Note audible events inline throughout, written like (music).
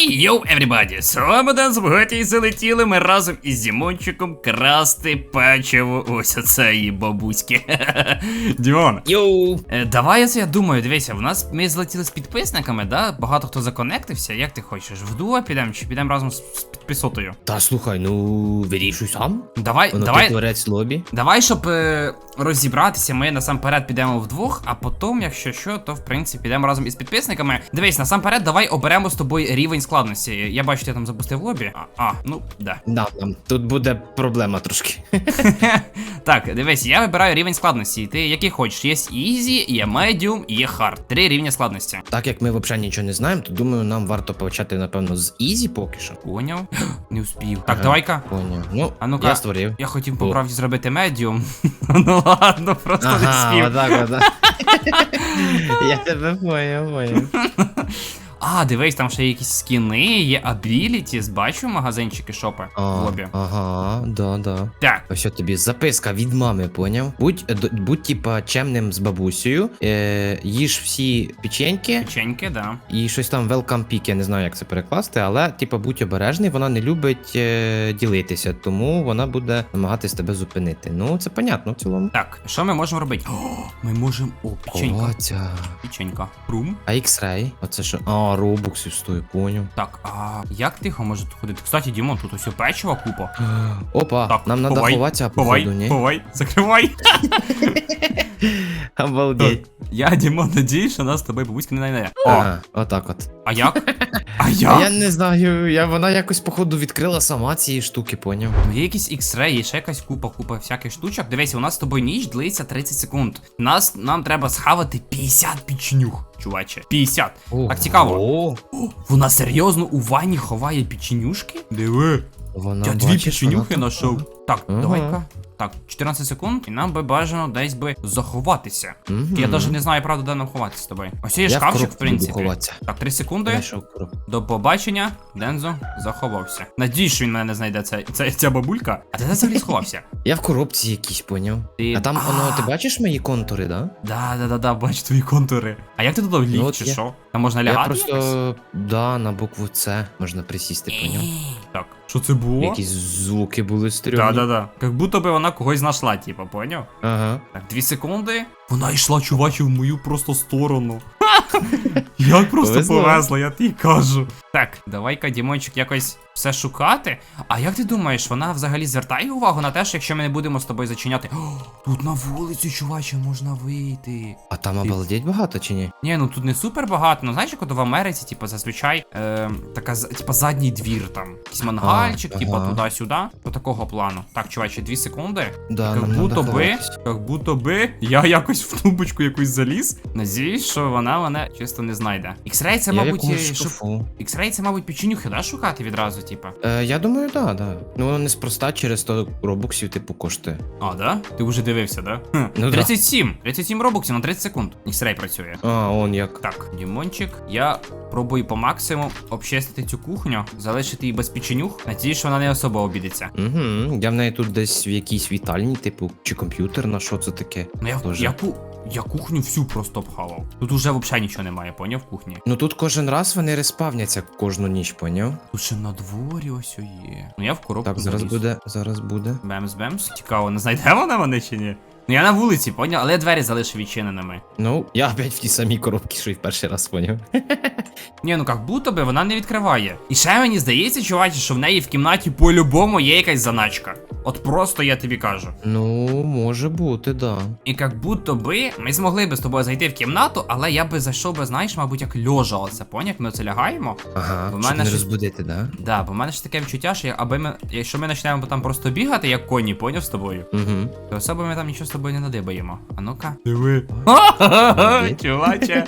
Хей, йоу, everybody! З вами Ден Збгаті і залетіли ми разом із Дімончиком красти печиво. Ось оце її бабуськи. (laughs) Дімон, Йоу! е, давай я думаю, дивися, в нас ми злетіли з підписниками, да? Багато хто законектився. Як ти хочеш? В дуо підемо чи підемо разом з, з підписотою? Та слухай, ну вирішуй сам. Давай, Воно давай, творець лобі. давай, щоб е, розібратися, ми насамперед підемо вдвох, а потім, якщо що, то в принципі підемо разом із підписниками. Дивись, насамперед, давай оберемо з тобою рівень складності. Я бачу, ти там запустив лобі. А, а ну да. (laughs) Да, нам тут буде проблема трошки. (laughs) Так, дивись, я вибираю рівень складності. Ти який хочеш? Є easy, є medium, є hard. Три рівня складності. Так як ми взагалі нічого не знаємо, то думаю, нам варто почати, напевно, з Ізі поки що. Поняв? (gasps) Не успів. Так, Ага. давай-ка. Поняв. Ну, А ну-ка. я створив. Я хотів по правді зробити медіум. (laughs) ну ладно, просто не Ага, спів. отак, отак. Я тебе поняв, поняв. А, дивись, там ще є якісь скіни, є abilities, бачу магазинчики шопи в лобі. Ага, да, да. Так, Ось от тобі записка від мами, поняв? Будь, е, д- будь типа чемним з бабусею, е, їж всі печеньки, печеньки, да. І щось там welcome pick, я не знаю, як це перекласти, але типа будь обережний, вона не любить е, ділитися, тому вона буде намагатись тебе зупинити. Ну, це понятно в цілому. Так, що ми можемо робити? О, (gasps) ми можемо. О, печенька. Печенька. Рум. А X-Ray? Оце що? А, робоксів стою, поняв. Так, а як тихо може тут ходити? Кстати, Дімон, тут ось печива купа. Опа, Так, нам треба ховатися, Ховай, походу, ні? ховай, закривай. (laughs) Обалдеть. Я, Дімон, надіюсь, що нас з тобою бабуська не найде. О, Ага, отак от. а як? (laughs) А А як? я не знаю, я, вона якось, походу, відкрила сама ці штуки, поняв. Ну, є якісь X-Ray, є ще якась купа, купа всяких штучок. Дивись, у нас з тобою ніч длиться 30 секунд. Нас, нам треба схавати 50 пічнюх, чуваче. 50. Так цікаво. О, О, вона серйозно у ванні ховає печенюшки? Диви. Вона Я дві бачиш, печенюхи вона знайшов. Так, Ага. давай-ка. Так, 14 секунд, і нам би бажано десь би заховатися. Мгм. Я навіть не знаю, правда, де нам ховатися з тобою. Ось є Я шкафчик, в буду принципі. ховатися. Так, 3 секунди. Коробку. До побачення, Дензо заховався. Надіюсь, що він мене не знайде ця, ця, ця бабулька. А ти де взагалі сховався? (laughs) Я в коробці якійсь, поняв. Ти- А там воно, ти бачиш мої контури, да? Да, да, да, да, бачу твої контури. А як ти туди вліг, Ну, от чи я- що? Там можна Я лягати? просто, якось? да, на букву С можна присісти, поняв. Так, що це було? Якісь звуки були Да, стрьомні. да, да. Як будто би вона когось знайшла, типа, поняв? Ага. Так, дві секунди. Вона йшла, чувачі, в мою просто сторону. (laughs) Як просто Повезло. повезла, я тобі кажу. Так, давай-ка, Дімончик, якось все шукати. А як ти думаєш, вона взагалі звертає увагу на те, що якщо ми не будемо з тобою зачиняти. О, тут на вулицю, чуваче, можна вийти. А там обалдеть багато чи ні? Ні, ну тут не супер багато, ну знаєш, як от в Америці, типу, зазвичай е, така з- типу, задній двір там. Якийсь мангальчик, типу, ага. туди-сюди. По такого плану. Так, чуваче, дві секунди. Да, Как нам будто надо би, ховатись. як будто би я якось в тумбочку якусь заліз. Надіюсь, що вона мене чисто не знайде. X-Ray це, Я в мабуть, якомусь шкафу. X-Ray це, мабуть, печенюхи, да, шукати відразу, типа. Е, я думаю, да, да. Ну воно неспроста через 100 робоксів, типу, коштує. А, да? Ти вже дивився, да? Хм. Ну да. 37. 37 робоксів на 30 секунд. X-Ray працює. А, он як. Так, Дімончик, я пробую по максимуму обчистити цю кухню, залишити її без печенюх. Надіюсь, що вона не особо обідеться. Угу. Я в неї тут десь в якійсь вітальні, типу, чи комп'ютер, на що це таке. Ну я, Тоже. я, ку... я кухню всю просто обхавав. Тут уже взагалі нічого немає, поняв в кухні. Ну тут кожен раз вони респавняться кожну ніч, поняв? Тут ще на дворі ось є. Ну я в коробку. Так, зараз заліз. буде, зараз буде. Бемс, бемс. Цікаво, не знайде вона мене чи ні? Ну я на вулиці, поняв, але я двері залишив відчиненими. Ну, я опять в тій самій коробці, що й в перший раз поняв. (laughs) Ні, ну як будто би вона не відкриває. І ще мені здається, чувачі, що в неї в кімнаті по-любому є якась заначка. От просто я тобі кажу. Ну, може бути, да. І як будто би ми змогли би з тобою зайти в кімнату, але я би зайшов би, знаєш, мабуть, як льожа оце, поняв, ми оце лягаємо. Ага, В щоб мене не щось- розбудити, да? Да, бо в мене ж таке відчуття, що я- аби ми, якщо ми почнемо там просто бігати, як коні, поняв з тобою, Угу. то особо ми там нічого з тобою не надибаємо. А ну-ка. Диви. (laughs) Чуваче.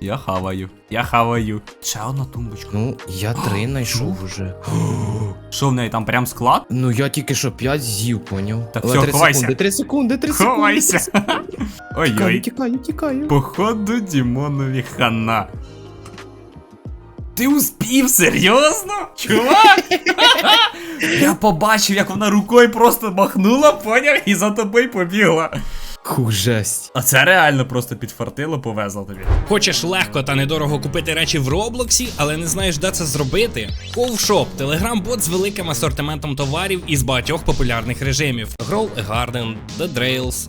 Я хаваю. Я хаваю. Ще одна тумбочка. Ну, я три знайшов уже. (gasps) Що в неї там прям склад? Ну я тільки що п'ять з'їв, поняв. Так, три ховайся. три секунди, три секунди. Ховайся. (laughs) Тікаю, Ой-ой. тікаю, тікаю. Походу Дімонові хана. Ти успів, серйозно? Чувак? (laughs) Я побачив, як вона рукою просто махнула, поняв, і за тобою побігла. Хух, жесть. А це реально просто підфартило, повезло тобі. Хочеш легко та недорого купити речі в Роблоксі, але не знаєш, де це зробити? Ковшоп телеграм-бот з великим асортиментом товарів із багатьох популярних режимів: Grow a Garden, The Drails,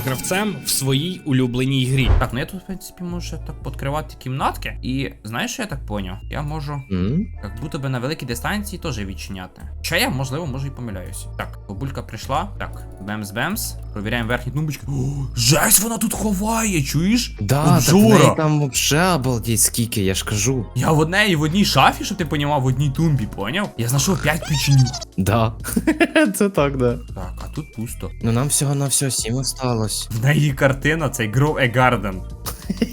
гравцем в своїй улюбленій грі. Так, ну я тут, в принципі, можу так підкривати кімнатки. І знаєш, що я так поняв? Я можу, М? як будто би на великій дистанції теж відчиняти. Чи я, можливо, може і помиляюся. Так, бабулька прийшла. Так, бемс-бемс. Провіряємо верхні тумбочки. О, жесть, вона тут ховає, чуєш? Да, так в неї там вообще обалдеть скільки, я ж кажу. Я в одній в одній шафі, щоб ти понімав, в одній тумбі, поняв? Я знайшов 5 печенюк. Да. (laughs) Це так, да. Так, а тут пусто. Ну нам всього на все сім осталось. В неї картина, цей Grow a Garden.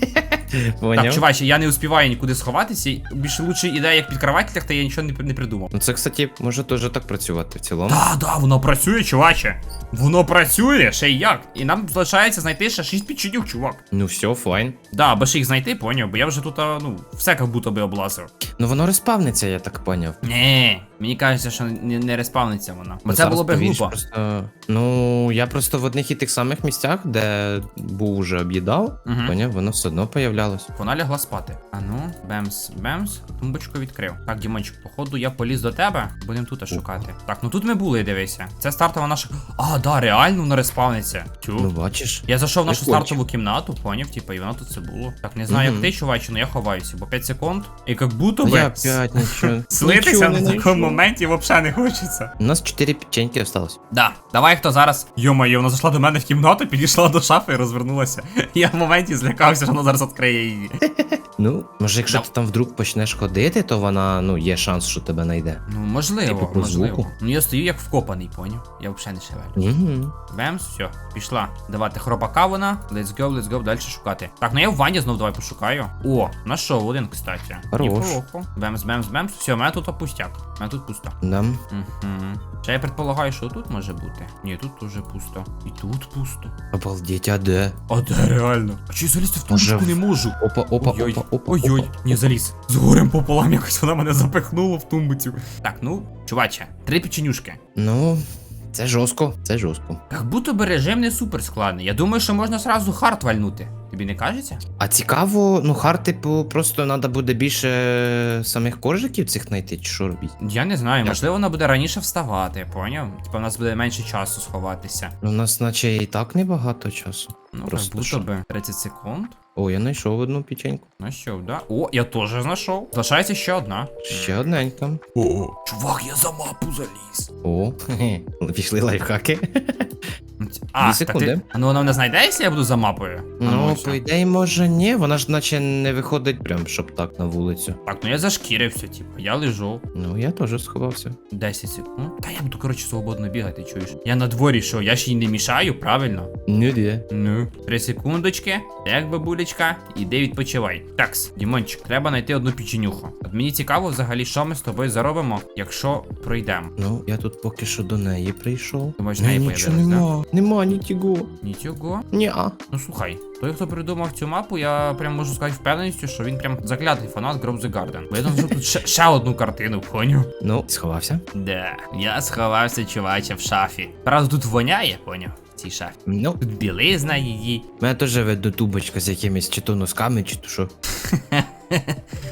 (laughs) (laughs) Поняв? Так, чуваче, я не успіваю нікуди сховатися. Більше лучше ідея, як підкривателях, та я нічого не, не придумав. Ну це, кстати, може теж так працювати в цілому. Да, да, воно працює, чуваче. Воно працює, ще й як. І нам залишається знайти ще 6 печенюк, чувак. Ну все, файн. Да, аби ж їх знайти, поняв, бо я вже тут, а, ну, все як будто би облазив. Ну воно респавниться, я так поняв. Ні, мені кажеться, що не, не респавниться воно. Бо Ну, це було би глупо. Просто... Ну, я просто в одних і тих самих місцях, де був уже об'їдав, Мгм. поняв, воно все одно появлялось. Вона лягла спати. А ну, бемс, бемс, тумбочку відкрив. Так, Дімончик, походу, я поліз до тебе. Будемо тут шукати. Так, ну тут ми були, дивися. Це стартова наша. А, да, реально вона респавниться. Тю. Ну бачиш. Я зайшов в нашу Прикольчик. стартову кімнату, поняв, типа, і воно тут це було. Так, не знаю, Мгм. як ти, чуваче, але я ховаюся, бо 5 секунд. І як будто Ну, би я опять слитися (laughs) на такому моменті взагалі не хочеться. У нас 4 печеньки осталось. Да, давай хто зараз. Йо-моє, вона зайшла до мене в кімнату, підійшла до шафи і розвернулася. (laughs) Я в моменті злякався, що вона зараз відкриє її. Ну, може, якщо Да. ти там вдруг почнеш ходити, то вона, ну, є шанс, що тебе знайде. Ну, можливо, Типу, по можливо. звуку? Ну я стою як вкопаний, поняв? Я взагалі не шевелю. Угу. Бемс, все, пішла. Давати хропака вона. Let's go, let's go, далі шукати. Так, ну я в ванні знов давай пошукаю. О, знайшов один, кстати. Хорош. Неплохо. Бемс, бемс, бемс. Все, у мене тут опустяк. У мене тут пусто. Да. Угу. Ще я предполагаю, що тут може бути. Ні, тут теж пусто. І тут пусто. Обалдеть, а де? А де реально? А чи я залізти в Може, тумбочку не можу? Опа, опа, Ой-ой, опа, опа. ой-ой, не заліз. З горем пополам якось вона мене запихнула в тумбицю. Так, ну, чуваче, три печенюшки. Ну, це жорстко, це жорстко. Як будто бережем не супер складний. Я думаю, що можна сразу хард вальнути. Тобі не кажеться? А цікаво, ну хар, типу, просто треба буде більше самих коржиків цих знайти, чи що робити? Я не знаю, можливо, вона буде раніше вставати, поняв? Типа в нас буде менше часу сховатися. Ну, у нас, наче, і так небагато часу. Ну, Просто будто би 30 секунд. О, я знайшов одну печеньку. Знайшов, да? О, я теж знайшов. Залишається ще одна. Ще одненька. О, чувак, я за мапу заліз. О, хе-хе. (laughs) пішли лайфхаки. (laughs) А, Дві так секунди. ти... А ну вона мене знайде, якщо я буду за мапою? А Ну, по ідеї, може, ні, вона ж наче не виходить прям, щоб так на вулицю. Так, ну я зашкірився, типу, я лежу. Ну, я теж сховався. 10 секунд. Та я буду, коротше, свободно бігати, чуєш. Я на дворі, що, я ж їй не мішаю, правильно? Ну, де. Ну, три секундочки. Так, бабулечка, іди відпочивай. Такс, Дімончик, треба знайти одну печенюху. От мені цікаво взагалі, що ми з тобою заробимо, якщо пройдемо. Ну, я тут поки що до неї прийшов. Ні, неї нічого появилось, нема. Нічого. Нічого. Ні-а. Ну слухай, той, хто придумав цю мапу, я прям можу сказати впевненістю, що він прям заклятий фанат Grow the Garden. Бо я там тут ще, ще одну картину, поняв? Ну, сховався. Да, я сховався, чуваче, в шафі. Правда, тут воняє, поняв? Цій шафі. Ну, Тут білизна її. у мене теж видно тубочка з якимись чи то носками, чи то що. (laughs)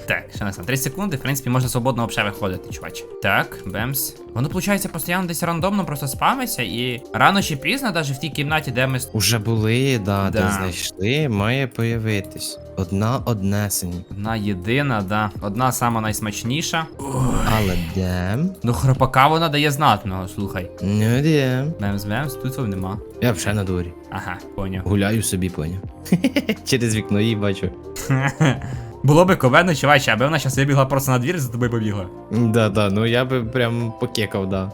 Так, ще на 3 секунди, в принципі, можна свободно взагалі виходити, чуваче. Так, бемс. Воно, виходить, постійно десь рандомно просто спамиться, і рано чи пізно, навіть в тій кімнаті, де ми. Уже були, да, Да. де знайшли, має появитись. Одна однесені. Одна єдина, да. Одна сама найсмачніша. Але де? Ну, хропака вона дає знатного, слухай. Ну де? Бемс, бемс, тут його нема. Я вже на дворі. Ага, поняв. Гуляю собі, поняв. (laughs) Через вікно її бачу. (laughs) Було би коведно, чуваче, аби вона зараз вибігла просто на двір і за тобою побігла. Да, да, ну я би прям покекав, да.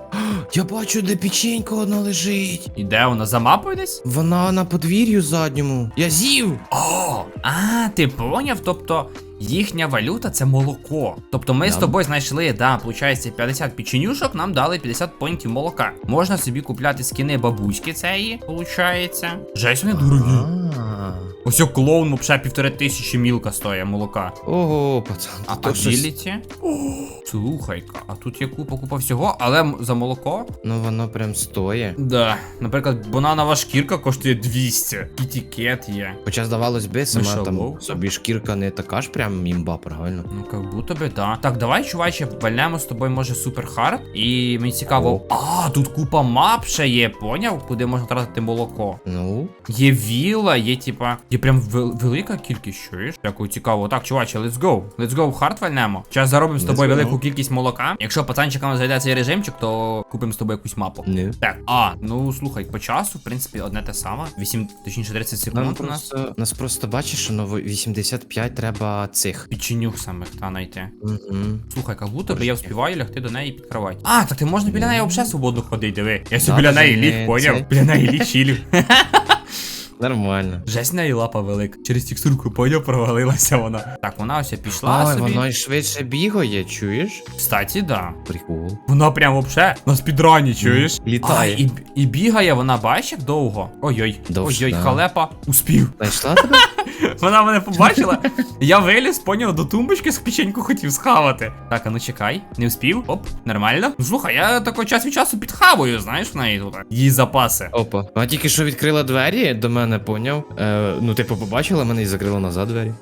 Я бачу, де печенька одна лежить. І де вона за мапою десь? Вона на подвір'ю задньому. Я з'їв. О, а, ти поняв? Тобто їхня валюта це молоко. Тобто ми з Да. тобою знайшли, да, виходить, 50 печенюшок, нам дали 50 понтів молока. Можна собі купляти скини бабуськи цієї, виходить. Жесть вони дорогі. А. Ось клоун взагалі півтори тисячі мілка стоїть молока. Ого, пацан. А то біліті? Слухай-ка, а тут є купа купа всього, але за молоко? Ну воно прям стоє. Да. Наприклад, бананова шкірка коштує 200. Кітікет є. Хоча здавалось би, сама там собі шкірка не така ж прям імба, правильно? Ну, как будто би, да. Так, давай, чуваче, вальнемо з тобою, може, супер хард. І мені цікаво. А, тут купа мап ще є, поняв? Куди можна тратити молоко. Ну, Є віла, є типа. Є прям велика кількість, чуєш? Дякую, цікаво. Так, чуваче, let's go. Let's go, хард вальнемо. Зараз заробимо з тобою велику кількість молока. Якщо пацанчикам зайде цей режимчик, то купимо з тобою якусь мапу. не. Так, а, ну слухай, по часу, в принципі, одне те саме. 8, точніше 30 секунд Нам у нас. просто, нас просто бачиш, що на 85 треба цих. Печенюх самих та знайти. Угу. Слухай, як будто би я вспіваю лягти до неї під кровать. А, так ти можна біля неї взагалі свободно ходити, диви. Я собі біля неї ліг, поняв? Біля неї ліг чилів. (laughs) Нормально. Жесть неї лапа велика. Через текстурку поняв, провалилася вона. Так, вона ось пішла Ой, собі. воно й швидше бігає, чуєш? Кстати, да. Прикол. Вона прям вообще на спідрані, чуєш? Літає. А, і, і бігає вона, бачиш, як довго. Ой-ой, Довж, ой-ой, да. халепа, успів. Знайшла тебе? (laughs) Вона мене побачила. Я виліз, поняв, до тумбочки з печеньку хотів схавати. Так, а ну чекай, не успів. Оп, нормально. Ну слухай, я такой час від часу підхаваю, знаєш, в неї тут. Її запаси. Опа. Вона тільки що відкрила двері до мене, поняв? Е, ну, типу, побачила мене і закрила назад двері.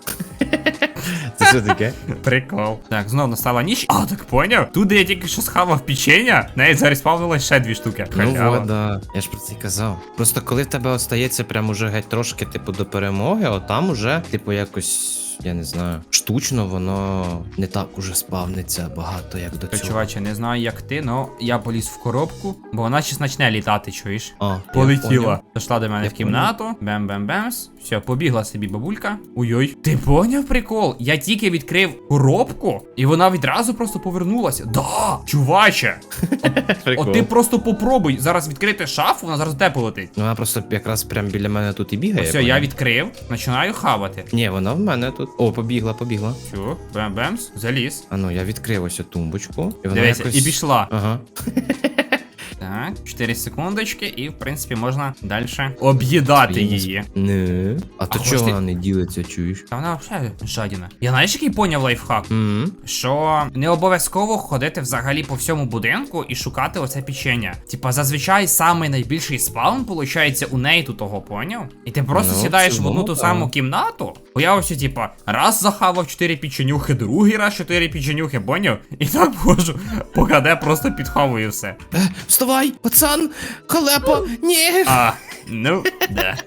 Що таке? Прикол. Так, знову настала ніч. А, так поняв. Тут, я тільки що схавав печення, навіть зареспавнилось ще дві штуки. Ну Халява. да. Я ж про це й казав. Просто коли в тебе остається прям уже геть трошки, типу, до перемоги, от там уже, типу, якось. Я не знаю, штучно воно не так уже спавниться багато, як до Та, цього. чуваче, не знаю як ти, но я поліз в коробку, бо вона щас почне літати, чуєш? А, Полетіла. Зайшла до мене Я в кімнату. Бем-бем-бемс. Все, побігла собі бабулька. Ой-ой. Ти поняв прикол? Я тільки відкрив коробку, і вона відразу просто повернулася. Да! Чуваче! (laughs) Прикол. От ти просто попробуй зараз відкрити шафу, вона зараз тебе полетить. Ну, Вона просто якраз прям біля мене тут і бігає. Все, я поняв? відкрив, починаю хавати. Ні, вона в мене тут. О, побігла, побігла. Все, бем-бемс, заліз. А ну, я відкрив ось цю тумбочку. І вона Дивися, якось... і пішла. Ага. Так, 4 секундочки, і в принципі можна далі об'їдати її. Не. А то А чого ти- вона не ділиться, чуєш? Та вона взагалі жадіна. Я знаєш, який поняв лайфхак? Мгм. Що не обов'язково ходити взагалі по всьому будинку і шукати оце печення. Типа, зазвичай самий найбільший спаун виходить у неї тут того, поняв? І ти просто Ну, сідаєш в одну ту так. саму кімнату. Бо я ось, типа, раз захавав 4 печенюхи, другий раз 4 печенюхи, поняв? І так можу, поки де просто підховую все. Е, вставай, пацан! Халепа! Ні! А, ну, да.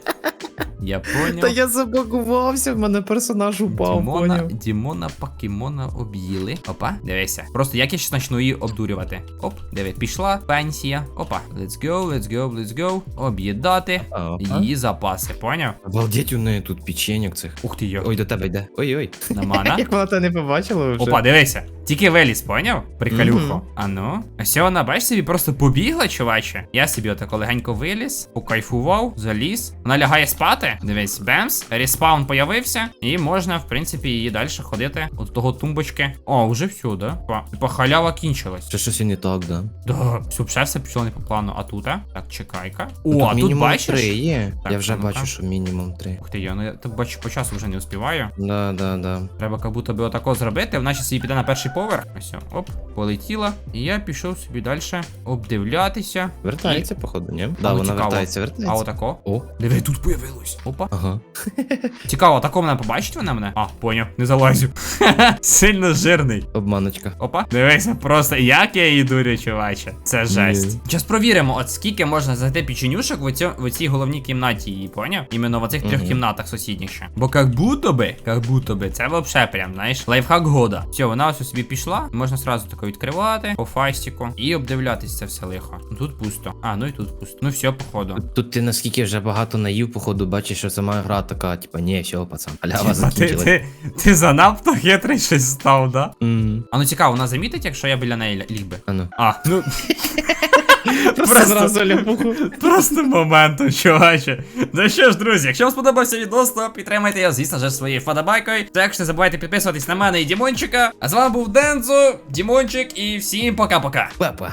Я поняв. Та я забагувався, в мене персонаж упав, Дімона, поняв. Дімона покемона об'їли. Опа, дивися. Просто як я ще почну її обдурювати. Оп, диви, пішла пенсія. Опа, let's go, let's go, let's go. Об'їдати Ага. її запаси, поняв? Обалдеть у неї тут печеньок цих. Ух ти йо. Ой, до тебе йде. Ой-ой. На мана. (laughs) Як вона не побачила вже? Опа, дивися. Тільки виліз, поняв? Приколюхо. Мгм. А ну. А все вона, бач собі, просто побігла, чуваче. Я собі отако легенько виліз, покайфував, заліз. Вона лягає спати. Дивись, бемс, респаун появився. І можна, в принципі, її далі ходити. От того тумбочки. О, вже все, да? Па- Типа халява кінчилась. Ще щось і не так, да? Да, все, все, все пішло не по плану. А тут, а? Так, чекай-ка. О, Ну, а тут бачиш? три є. Так, я вже ну-ка. бачу, що мінімум три. Ух ти, я, ну я бачу, по часу вже не успіваю. Да, да, да. Треба як будто би отако зробити. Вона щас її піде на перший поверх. Ось, оп, полетіла. І я пішов собі далі обдивлятися. Вертається, походу, ні? Да, вона цікаво. вертається, вертається. А отако. О, Диви, тут появилось. Опа. ага. (laughs) Цікаво, тако мене побачить вона мене? А, поняв, не залазю. (laughs) Сильно жирний. Обманочка. Опа, дивися, просто як я її дурю, чуваче. Це жесть. Зараз провіримо, от скільки можна зайти печенюшок в, оцю, в цій головній кімнаті її, поняв? Іменно в оцих трьох кімнатах сусідніх ще. Бо як будто би, як будто би, це вообще прям, знаєш, лайфхак года. Все, вона ось собі пішла, можна сразу тако відкривати по фастіку і обдивлятися це все лихо. Тут пусто. А, ну і тут пусто. Ну все, походу. Тут ти наскільки вже багато наїв, походу, бачиш, що сама гра така, типа, ні, все, пацан, халява закінчилась. ти, ти, ти занадто хитрий щось став, да? Mm. А ну цікаво, вона замітить, якщо я біля неї ліг би. А ну. А, ну. (laughs) Просто- зразу ляпуху. Просто моментом, чуваче. Ну що ж, друзі, якщо вам сподобався відос, то підтримайте його, звісно ж, своєю вподобайкою. Також не забувайте підписуватись на мене і Дімончика. А з вами був Дензо, Дімончик і всім пока-пока. Папа.